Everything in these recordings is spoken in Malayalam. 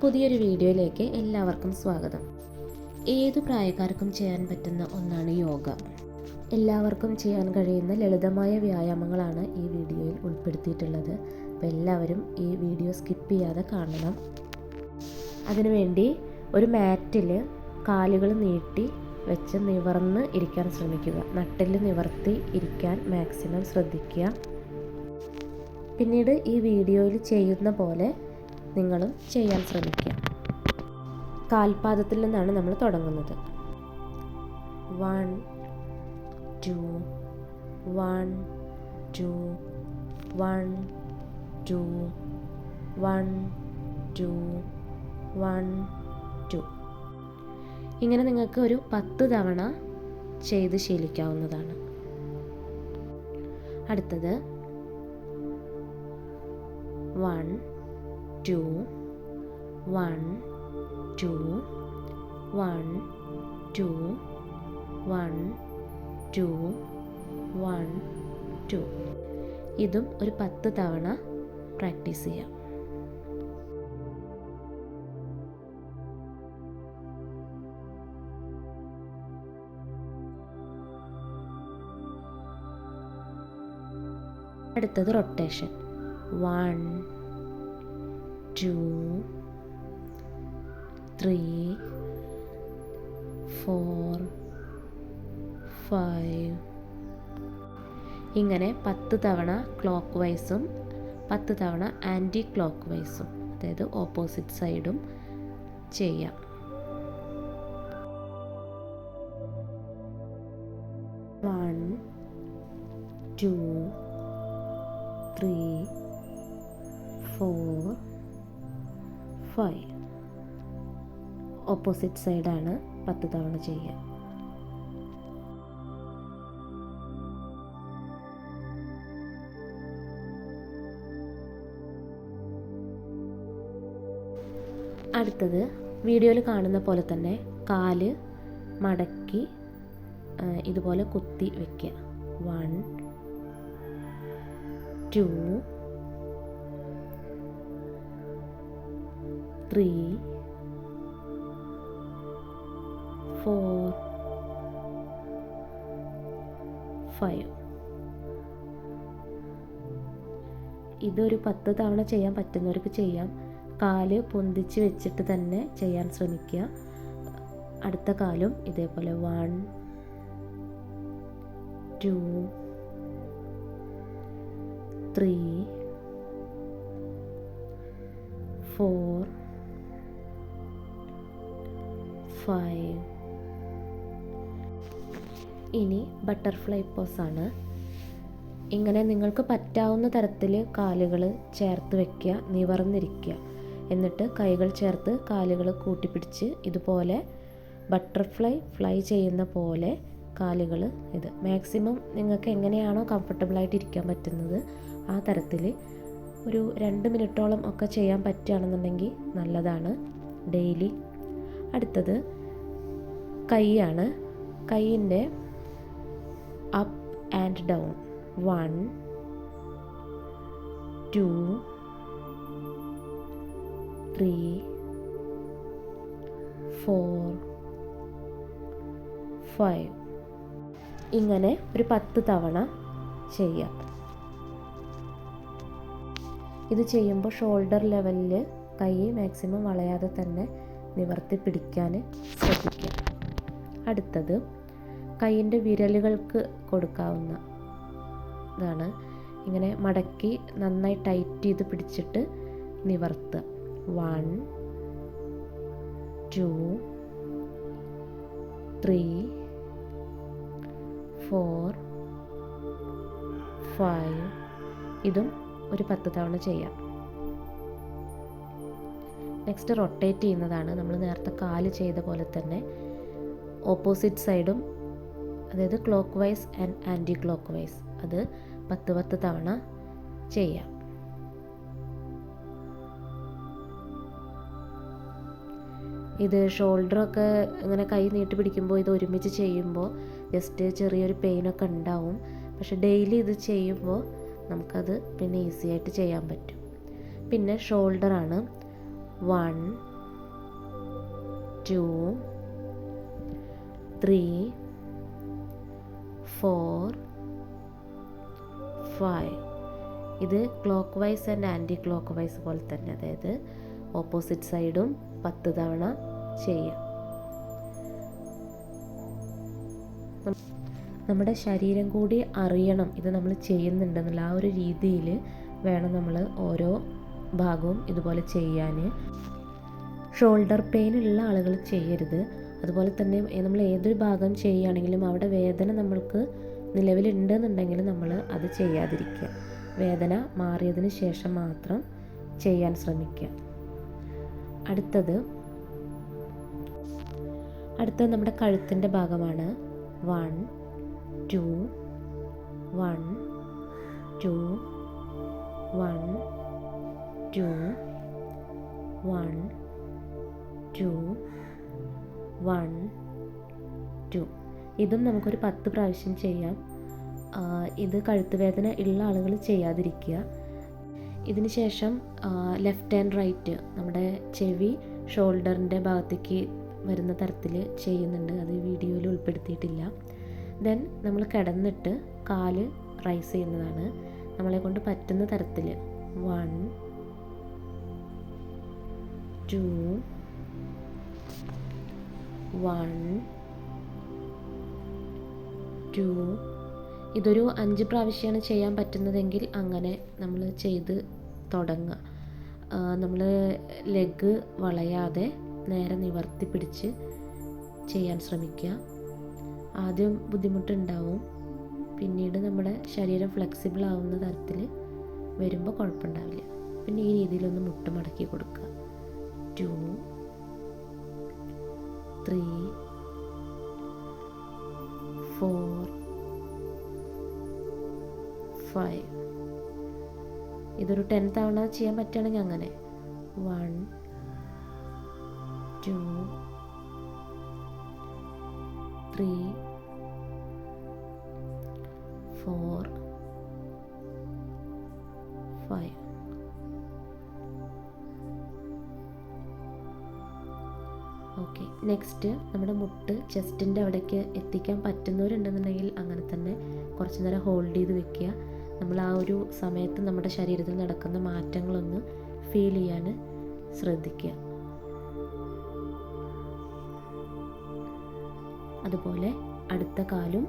പുതിയൊരു വീഡിയോയിലേക്ക് എല്ലാവർക്കും സ്വാഗതം. ഏതു പ്രായക്കാർക്കും ചെയ്യാൻ പറ്റുന്ന ഒന്നാണ് യോഗ. എല്ലാവർക്കും ചെയ്യാൻ കഴിയുന്ന ലളിതമായ വ്യായാമങ്ങളാണ് ഈ വീഡിയോയിൽ ഉൾപ്പെടുത്തിയിട്ടുള്ളത്. അപ്പോൾ എല്ലാവരും ഈ വീഡിയോ സ്കിപ്പ് ചെയ്യാതെ കാണണം. അതിനുവേണ്ടി ഒരു മാറ്റിൽ കാലുകൾ നീട്ടി വെച്ച് നിവർന്ന് ഇരിക്കാൻ ശ്രമിക്കുക. നട്ടിൽ നിവർത്തി ഇരിക്കാൻ മാക്സിമം ശ്രദ്ധിക്കുക. പിന്നീട് ഈ വീഡിയോയിൽ ചെയ്യുന്ന പോലെ നിങ്ങളും ചെയ്യാൻ ശ്രമിക്കുക. കാൽപാദത്തിൽ നിന്നാണ് നമ്മൾ തുടങ്ങുന്നത്. One two one two one two one two one two. ഇങ്ങനെ നിങ്ങൾക്ക് ഒരു പത്ത് തവണ ചെയ്ത് ശീലിക്കാവുന്നതാണ്. അടുത്തത്. One two one two one two one two one two ഇതും ഒരു പത്ത് തവണ പ്രാക്ടീസ് ചെയ്യാം. അടുത്തത് rotation. One two three four five. ഇങ്ങനെ പത്ത് തവണ ക്ലോക്ക് വൈസും പത്ത് തവണ ആന്റി ക്ലോക്ക് വൈസും അതായത് ഓപ്പോസിറ്റ് സൈഡും ചെയ്യാം. One two three four five opposite സൈഡാണ് പത്ത് തവണ ചെയ്യുക. അടുത്തത് വീഡിയോയിൽ കാണുന്ന പോലെ തന്നെ കാൽ മടക്കി ഇതുപോലെ കുത്തി വയ്ക്കുക one two three four five ഇതൊരു പത്ത് തവണ ചെയ്യാൻ പറ്റുന്നവർക്ക് ചെയ്യാം. കാൽ പൊന്തിച്ച് വെച്ചിട്ട് തന്നെ ചെയ്യാൻ ശ്രമിക്കുക. അടുത്ത കാലും ഇതേപോലെ one two three four five ഇനി ബട്ടർഫ്ലൈ പോസാണ് ഇങ്ങനെ നിങ്ങൾക്ക് പറ്റാവുന്ന തരത്തിൽ കാലുകൾ ചേർത്ത് വെക്കുക നിവർന്നിരിക്കുക. എന്നിട്ട് കൈകൾ ചേർത്ത് കാലുകൾ കൂട്ടിപ്പിടിച്ച് ഇതുപോലെ ബട്ടർഫ്ലൈ ഫ്ലൈ ചെയ്യുന്ന പോലെ കാലുകൾ ഇത്. മാക്സിമം നിങ്ങൾക്ക് എങ്ങനെയാണോ കംഫർട്ടബിളായിട്ട് ഇരിക്കാൻ പറ്റുന്നത് ആ തരത്തിൽ ഒരു രണ്ട് മിനിറ്റോളം ഒക്കെ ചെയ്യാൻ പറ്റുകയാണെന്നുണ്ടെങ്കിൽ നല്ലതാണ്. ഡെയിലി അടുത്തത് കൈയാണ്. കൈയിന്റെ up and down one two three four five ഇങ്ങനെ ഒരു പത്ത് തവണ ചെയ്യാം. ഇത് ചെയ്യുമ്പോൾ ഷോൾഡർ ലെവലിൽ കൈ മാക്സിമം വളയാതെ തന്നെ നിവർത്തി പിടിക്കാൻ ശ്രദ്ധിക്കുക. അടുത്തത് കൈയിന്റെ വിരലുകൾക്ക് കൊടുക്കാവുന്ന ഇതാണ് ഇങ്ങനെ മടക്കി നന്നായി ടൈറ്റ് ചെയ്ത് പിടിച്ചിട്ട് നിവർത്തുക one two three four five ഇതും ഒരു പത്ത് തവണ ചെയ്യാം. നെക്സ്റ്റ് റൊട്ടേറ്റ് ചെയ്യുന്നതാണ്. നമ്മൾ നേരത്തെ കാൽ ചെയ്ത പോലെ തന്നെ ഓപ്പോസിറ്റ് സൈഡും അതായത് clockwise and anticlockwise അത് പത്ത് പത്ത് തവണ ചെയ്യാം. ഇത് ഷോൾഡറൊക്കെ ഇങ്ങനെ കൈ നീട്ടി പിടിക്കുമ്പോൾ ഇത് ഒരുമിച്ച് ചെയ്യുമ്പോൾ ജസ്റ്റ് ചെറിയൊരു പെയിനൊക്കെ ഉണ്ടാവും. പക്ഷെ ഡെയിലി ഇത് ചെയ്യുമ്പോൾ നമുക്കത് പിന്നെ ഈസി ആയിട്ട് ചെയ്യാൻ പറ്റും. പിന്നെ ഷോൾഡറാണ് one two three four five. ഇത് clockwise and anticlockwise പോലെ തന്നെ. അതായത് ഓപ്പോസിറ്റ് സൈഡും പത്ത് തവണ ചെയ്യാം. നമ്മുടെ ശരീരം കൂടി അറിയണം. ഇത് നമ്മൾ ചെയ്യുന്നുണ്ടെന്നുള്ള ആ ഒരു രീതിയിൽ വേണം നമ്മൾ ഓരോ ഭാഗവും ഇതുപോലെ ചെയ്യാൻ. ഷോൾഡർ പെയിൻ ഉള്ള ആളുകൾ ചെയ്യരുത്. അതുപോലെ തന്നെ നമ്മൾ ഏതൊരു ഭാഗം ചെയ്യുകയാണെങ്കിലും അവിടെ വേദന നമ്മൾക്ക് നിലവിലുണ്ടെന്നുണ്ടെങ്കിൽ നമ്മൾ അത് ചെയ്യാതിരിക്കുക. വേദന മാറിയതിന് ശേഷം മാത്രം ചെയ്യാൻ ശ്രമിക്കുക. അടുത്തത് അടുത്തത് നമ്മുടെ കഴുത്തിന്റെ ഭാഗമാണ്. One two one two one two one two one two. ഇതും നമുക്കൊരു പത്ത് പ്രാവശ്യം ചെയ്യാം. ഇത് കഴുത്ത് വേദന ഉള്ള ആളുകൾ ചെയ്യാതിരിക്കുക. ഇതിന് ശേഷം ലെഫ്റ്റ് ആൻഡ് റൈറ്റ് നമ്മുടെ ചെവി ഷോൾഡറിന്റെ ഭാഗത്തേക്ക് വരുന്ന തരത്തിൽ ചെയ്യുന്നുണ്ട്. അത് വീഡിയോയിൽ ഉൾപ്പെടുത്തിയിട്ടില്ല. ദെൻ നമ്മൾ കിടന്നിട്ട് കാൽ റൈസ് ചെയ്യുന്നതാണ്. നമ്മളെ കൊണ്ട് പറ്റുന്ന തരത്തിൽ. One two. One two. ഇതൊരു അഞ്ച് പ്രാവശ്യമാണ് ചെയ്യാൻ പറ്റുന്നതെങ്കിൽ അങ്ങനെ നമ്മൾ ചെയ്ത് തുടങ്ങുക. നമ്മൾ ലെഗ് വളയാതെ നേരെ നിവർത്തി പിടിച്ച് ചെയ്യാൻ ശ്രമിക്കുക. ആദ്യം ബുദ്ധിമുട്ടുണ്ടാവും. പിന്നീട് നമ്മുടെ ശരീരം ഫ്ലെക്സിബിൾ ആവുന്ന തരത്തിൽ വരുമ്പോൾ കുഴപ്പമുണ്ടാവില്ല. പിന്നെ ഈ രീതിയിലൊന്ന് മുട്ട മടക്കി കൊടുക്കുക. ടു. ത്രീ ഫോർ ഫൈവ് ഇതൊരു ടെൻ തവണ ചെയ്യാൻ പറ്റുകയാണെങ്കിൽ അങ്ങനെ. One two three four five okay. Next നമ്മുടെ മുട്ട് ചെസ്റ്റിന്റെ അവിടേക്ക് എത്തിക്കാൻ പറ്റുന്നവരുണ്ടെന്നുണ്ടെങ്കിൽ അങ്ങനെ തന്നെ കുറച്ച് നേരം ഹോൾഡ് ചെയ്ത് വെക്കുക. നമ്മൾ ആ ഒരു സമയത്ത് നമ്മുടെ ശരീരത്തിൽ നടക്കുന്ന മാറ്റങ്ങളൊന്ന് ഫീൽ ചെയ്യാൻ ശ്രദ്ധിക്കുക. അതുപോലെ അടുത്ത കാലും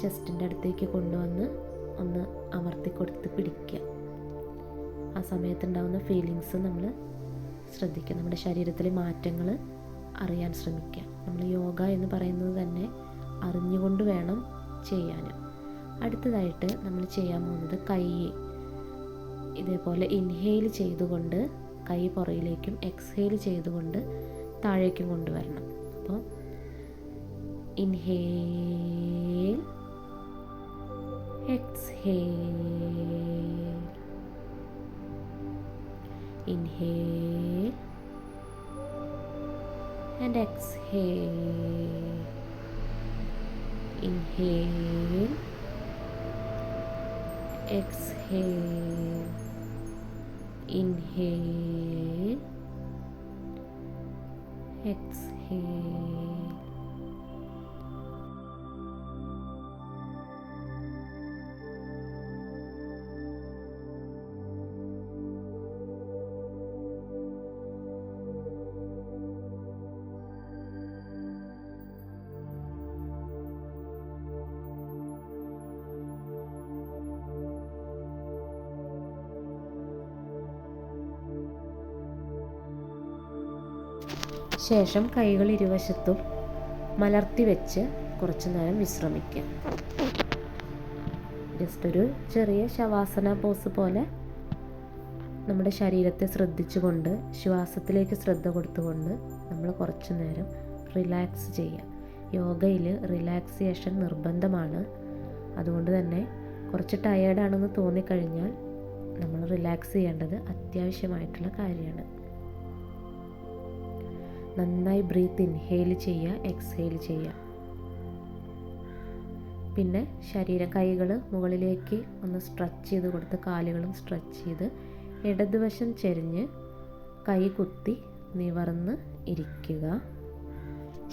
ചെസ്റ്റിന്റെ അടുത്തേക്ക് കൊണ്ടുവന്ന് ഒന്ന് അമർത്തി കൊടുത്ത് പിടിക്കുക. ആ സമയത്തുണ്ടാകുന്ന ഫീലിങ്സ് നമ്മൾ ശ്രദ്ധിക്കുക. നമ്മുടെ ശരീരത്തിലെ മാറ്റങ്ങൾ അറിയാൻ ശ്രമിക്കുക. നമ്മൾ യോഗ എന്ന് പറയുന്നത് തന്നെ അറിഞ്ഞുകൊണ്ട് വേണം ചെയ്യാൻ. അടുത്തതായിട്ട് നമ്മൾ ചെയ്യാൻ പോകുന്നത് കൈ. ഇതേപോലെ ഇൻഹെയിൽ ചെയ്തുകൊണ്ട് കൈ പുറയിലേക്കും എക്സ്ഹെയിൽ ചെയ്തുകൊണ്ട് താഴേക്കും കൊണ്ടുവരണം. അപ്പോൾ inhale exhale Inhale and exhale. Inhale, exhale. Inhale, exhale. ശേഷം കൈകൾ ഇരുവശത്തും മലർത്തി വെച്ച് കുറച്ചു നേരം വിശ്രമിക്കുക. ജസ്റ്റ് ഒരു ചെറിയ ശവാസന പോസ് പോലെ നമ്മുടെ ശരീരത്തെ ശ്രദ്ധിച്ചുകൊണ്ട് ശ്വാസത്തിലേക്ക് ശ്രദ്ധ കൊടുത്തുകൊണ്ട് നമ്മൾ കുറച്ചു നേരം റിലാക്സ് ചെയ്യുക. യോഗയിൽ റിലാക്സേഷൻ നിർബന്ധമാണ്. അതുകൊണ്ട് തന്നെ കുറച്ച് ടയേർഡാണെന്ന് തോന്നിക്കഴിഞ്ഞാൽ നമ്മൾ റിലാക്സ് ചെയ്യേണ്ടത് അത്യാവശ്യമായിട്ടുള്ള കാര്യമാണ്. നന്നായി ബ്രീത്ത് ഇൻഹെയിൽ ചെയ്യുക എക്സ്ഹെയിൽ ചെയ്യുക. പിന്നെ ശരീരം കൈകൾ മുകളിലേക്ക് ഒന്ന് സ്ട്രെച്ച് ചെയ്ത് കൊടുത്ത് കാലുകളും സ്ട്രെച്ച് ചെയ്ത് ഇടതുവശം ചെരിഞ്ഞ് കൈ കുത്തി നിവർന്ന് ഇരിക്കുക.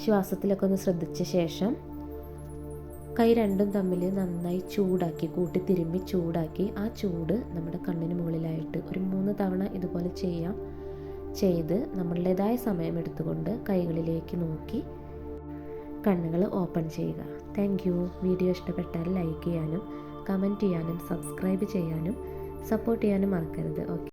ശ്വാസത്തിലൊക്കെ ഒന്ന് ശ്രദ്ധിച്ച ശേഷം കൈ രണ്ടും തമ്മിൽ നന്നായി ചൂടാക്കി കൂട്ടി തിരുമ്മി ചൂടാക്കി ആ ചൂട് നമ്മുടെ കണ്ണിന് മുകളിലായിട്ട് ഒരു മൂന്ന് തവണ ഇതുപോലെ ചെയ്യാം. ചെയ്ത് നമ്മളുടേതായ സമയം എടുത്തുകൊണ്ട് കൈകളിലേക്ക് നോക്കി കണ്ണുകൾ ഓപ്പൺ ചെയ്യുക. Thank you. വീഡിയോ ഇഷ്ടപ്പെട്ടാൽ ലൈക്ക് ചെയ്യാനും കമന്റ് ചെയ്യാനും സബ്സ്ക്രൈബ് ചെയ്യാനും സപ്പോർട്ട് ചെയ്യാനും മറക്കരുത്. ഓക്കെ.